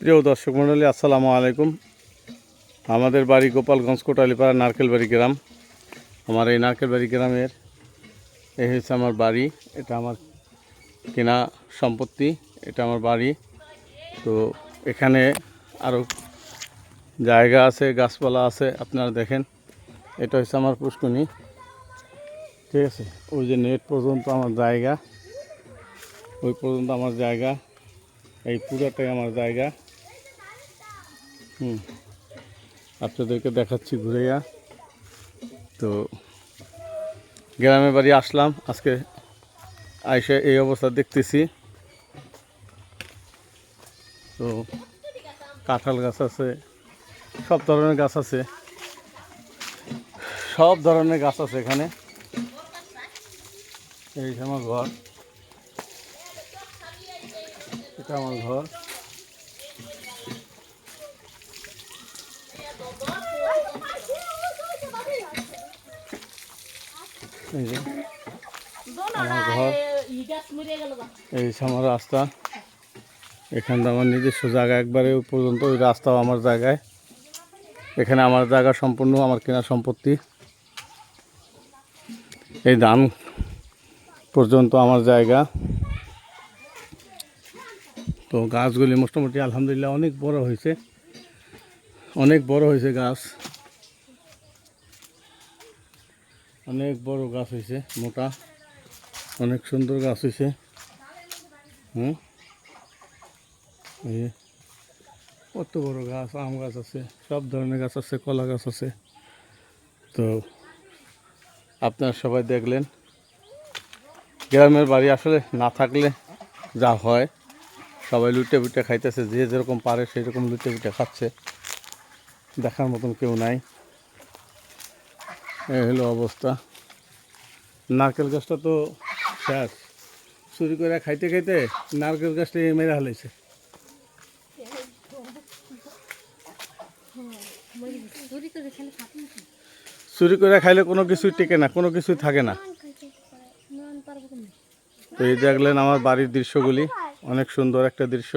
প্রিয় দর্শক মণ্ডলী, আসসালামু আলাইকুম। আমাদের বাড়ি গোপালগঞ্জ কোটালিপাড়া নারকেলবাড়ি গ্রাম। আমার এই নারকেলবাড়ি গ্রামের এই হচ্ছে আমার বাড়ি। এটা আমার কেনা সম্পত্তি, এটা আমার বাড়ি। তো এখানে আরও জায়গা আছে, গাছপালা আছে, আপনারা দেখেন। এটা হচ্ছে আমার পুষ্কুনি ঠিক আছে? ওই যে নেট পর্যন্ত আমার জায়গা। ওই পর্যন্ত আমার জায়গা। এই পুরোটাই আমার জায়গা। হুম। আপনাদেরকে দেখাচ্ছি ঘুরেয়া তো গ্রামের বাড়ি আসলাম, আজকে আইসে এই অবস্থা দেখতেছি। তো কাঁঠাল গাছ আছে, সব ধরনের গাছ আছে। সব ধরনের গাছ আছে এখানে। এই আমার ঘর। এটা আমার ঘর। আমার ঘর। এই আমার রাস্তা। এখান থেকে আমার নিজস্ব জায়গা একবারে ওই পর্যন্ত ওই রাস্তাও আমার জায়গায়। এখানে আমার জায়গা সম্পূর্ণ আমার কেনা সম্পত্তি। এই ধান পর্যন্ত আমার জায়গা। তো গাছগুলি মোটামুটি আলহামদুলিল্লাহ অনেক বড় হয়েছে। অনেক বড় হয়েছে গাছ। অনেক বড় গাছ হয়েছে মোটা। অনেক সুন্দর গাছ হয়েছে হুম? কত বড় গাছ, আম গাছ আছে, সব ধরনের গাছ আছে, কলা গাছ আছে। তো আপনারা সবাই দেখলেন, গ্রামের বাড়ি আসলে না থাকলে যা হয়। সবাই লুটে বুটে খাইতেছে, যে যেরকম পারে সেই রকম লুটে বুটে খাচ্ছে। দেখার মতন কেউ নাই। এই হলো অবস্থা। নারকেল গাছটা তো শেষ। চুরি করে খাইতে খাইতে নারকেল গাছটা মেরে হালাইছে। চুরি করে খাইলে কোনো কিছুই টেকে না, কোনো কিছুই থাকে না। তো এই দেখলেন আমার বাড়ির দৃশ্যগুলি, অনেক সুন্দর একটা দৃশ্য।